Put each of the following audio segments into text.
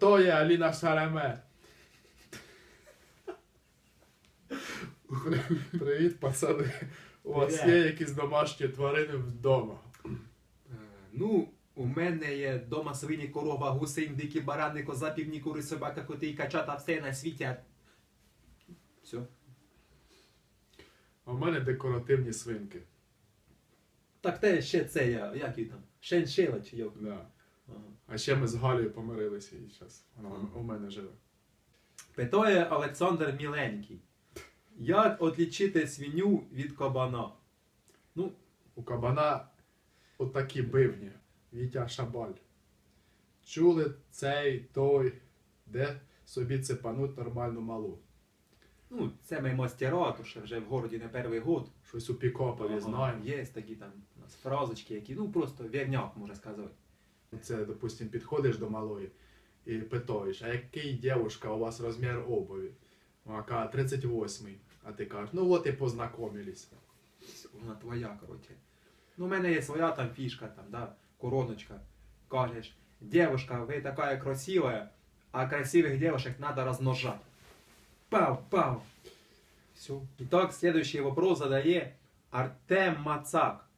Питає Аліна Шареме. Привіт, пацани. У вас є якісь домашні тварини вдома? Е, Ну, у мене є дома свині, корова, гусень, дикі барани, коза, півні, кури, собака, коти і качата, все на світі. Все. А в мене декоративні свинки. Так те ще це я, як її там? Шеншила чи як? Да. А ще ми з Галею помирилися і зараз вона у мене живе. Питає Олександр Міленький. Як отлічити свиню від кабана? Ну, У кабана отакі бивні. Вітя Шабаль. Чули цей той, де собі цепануть нормальну малу. ну це ми мастера, то ще вже в городі не перший год. Щось у Пікополі знаємо. Є такі там у нас фразочки, які, ну просто вірняк, можна сказати. Це, допустим, підходиш до малої і питаєш, а який дівчинка у вас розмір обуві? Вона каже, 38. А ти кажеш, ну от і познайомились. Вона твоя, коротше. Ну, у мене є своя там фішка, там, да, короночка. Кажеш, девушка, ви така красивая, а красивых девушек надо размножать. Пау, пау. Все. Итак, следующий вопрос задає Артем Мацак.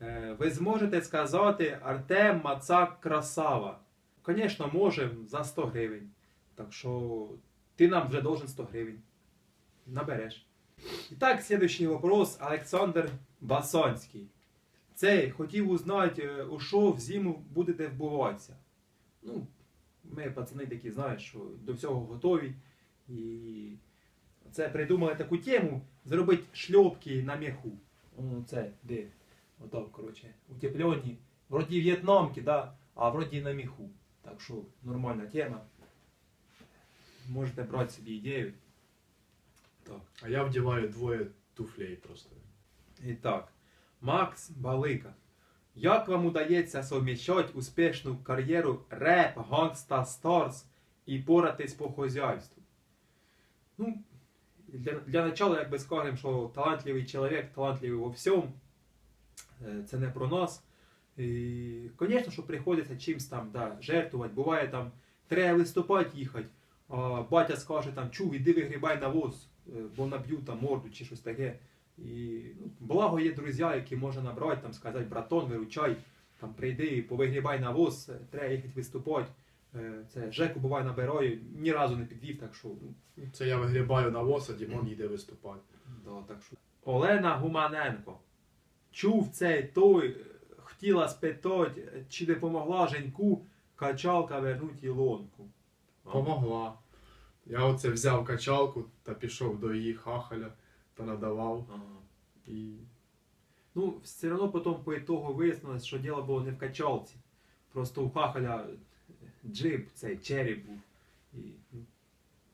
Е, Ви зможете сказати Артем Мацак красава? Звісно, можемо за 100 гривень. Так що ти нам вже должен 100 гривень. Набереш. Итак, следующий вопрос. Олександр Басонський. Цей хотів узнати, у що в зиму будете вбуватися. Ну, ми, пацани, такі, знаєш, що до всього готові. І це придумали таку тему зробити шльопки на м'яху. Це де? Отак, коротше, утеплені. Вроді в'єтнамки, да, а вроді на міху. Так що нормальна тема. Можете брати собі ідею. Так. А я вдіваю двоє туфлей просто. І так, Макс Балика. Як вам удається совміщати успішну кар'єру реп, гангста, старс і поратись по хозяйству? Ну, для, для начала, як би скажемо, що талантливий чоловік, талантливий во всьому. Е, Це не про нас. І, звісно, що приходиться чимось там да, жертвувати. Буває там, треба виступати їхати, а батя скаже там, чув, іди вигрібай навоз, е, бо наб'ю там морду чи щось таке. І ну, благо є друзі, які можна набрати, там сказати, братон, виручай, там прийди, повигрібай навоз, е, треба їхати виступати. Це Жеку буває набираю, ні разу не підвів, так що. ну, Це я вигрібаю на воз, а Дімон їде виступати. Да, так що. Олена Гуманенко. Чув цей той, хотіла спитати, чи не помогла Женьку качалка вернуть Ілонку. Помогла. Я оце взяв качалку та пішов до її хахаля та надавав. Ага. І Ну, все одно потім по ітогу вияснилось, що діло було не в качалці. Просто у хахаля джип, цей черрі був. І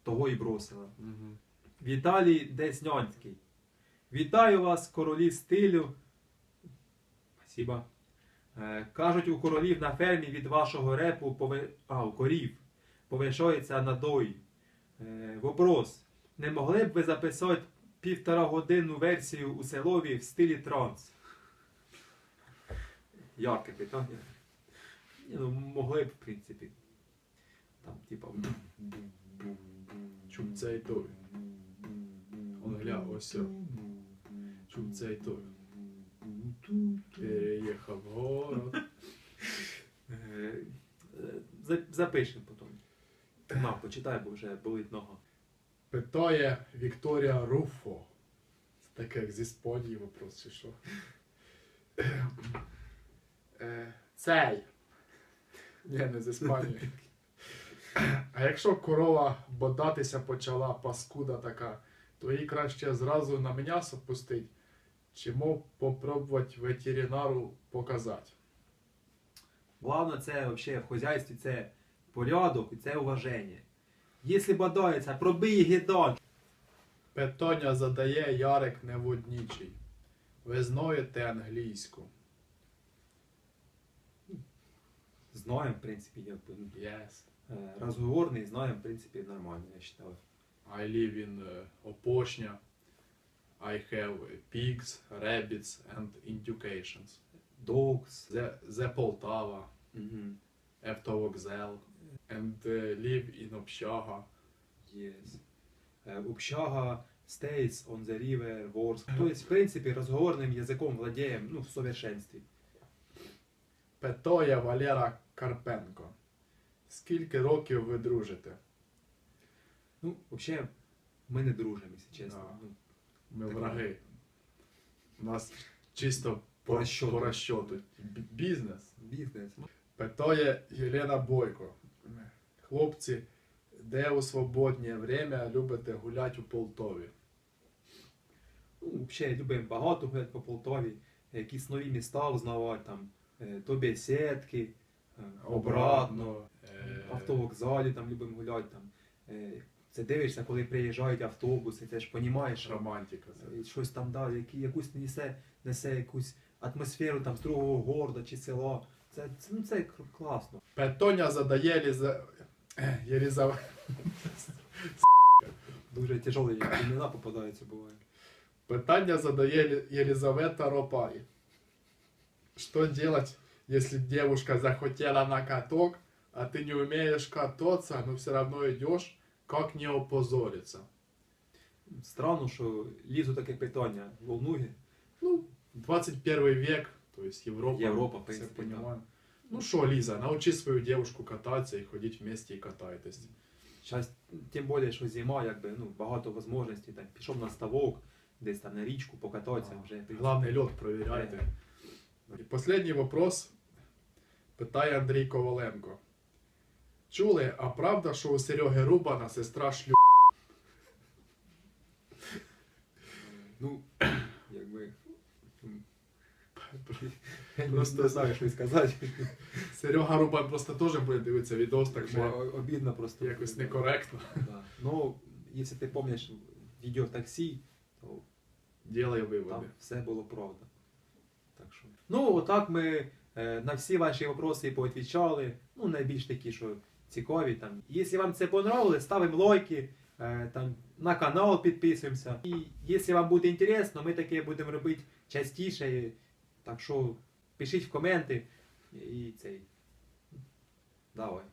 того і бросила. угу. Віталій Деснянський. Вітаю вас, королі стилю. Спасибо. Е, кажуть, у королів на фермі від вашого репу пови... а, у корів повишається надої. Е, вопрос. Не могли б ви записати півтора годинну версію у селові в стилі транс? Ярке питання. Ну, могли б, в принципі. Там, типа. Чуб цей той. Он гля, ось. Чуб цей той. Переїхав в город. Е, Запишемо потім. На, почитай, бо вже болить нога. Питає Вікторія Руфо. Це таке як з Іспанії вопрос, чи що? Е, Цей. Ні, не з Іспанії. А якщо корова бодатися почала, паскуда така, то їй краще зразу на м'ясо пустить, чи мов попробувати ветеринару показати. Главное, це вообще в хозяйстві це порядок і це уваження. Якщо бодається, пробий гідон. Питання задає Ярик Неводнічий. Ви знаєте англійську? Знаємо, в принципі, ну, Yes. е, Розговорний, знаємо, в принципі, нормально, я вважаю. Live in uh, Опошня. I have pigs, rabbits and educations. Dogs. The, the Полтава, Угу. Автовокзел. and uh, live in общага. Yes. Общага stays on the river, works. Тобто, в принципі, розговорним язиком владіємо ну, в совершенстві. Петоє Валера Карпенко. Скільки років ви дружите? Ну, взагалі, ми не дружимо, якщо чесно. Да. Ми Так. враги. У нас чисто По по розчету. Бізнес. бізнес. Питає Єлена Бойко. Хлопці, де у свободне время любите гуляти у Полтові? Ну, взагалі, любимо багато гуляти по Полтаві, якісь нові міста узнавати, там, е, то бесідки, е, обратно, Е, автовокзалі там любимо гуляти. Там. Це дивишся, коли приїжджають автобуси, це ж розумієш, Романтика. це. Щось там да, які, якусь несе, несе якусь атмосферу там з другого города чи села. Це, це, ну, це класно. Петоня задає Єліза... Єліза... Дуже тяжелі імена попадаються буває. Питання задає Єлизавета Ропай. Что делать, если девушка захотела на каток, а ты не умеешь кататься, но все равно идешь? Как не опозориться? Странно, що лізу таке питання. Волнує. Ну, 21 век, то есть Европа. Европа, в все принципе, понимаем. Ну что, Лиза, научи свою девушку кататься и ходить вместе и катайтесь. Зараз, тим більше, що зима, якби, ну, багато можливостей. Там, пішов на ставок, десь там на річку покататися вже. в принципі. Главный лед проверяйте. І последній вопрос питає Андрій Коваленко. Чули, а правда, що у Сереги Рубана сестра шлю... Ну, якби. Просто не знаю, що й сказати. Серега Рубан просто теж буде дивитися відос, так що обідно просто. якось некоректно. Да. Ну, якщо ти пам'ятаєш відео таксі, то Ділай там все було правда. Так що. Ну, отак ми е, на всі ваші вопроси поотвічали. Ну, найбільш такі, що цікаві. Там. Якщо вам це понравилось, ставимо лайки, е, там, на канал підписуємося. І якщо вам буде інтересно, ми таке будемо робити частіше. Так що пишіть в коменти і цей. Давай.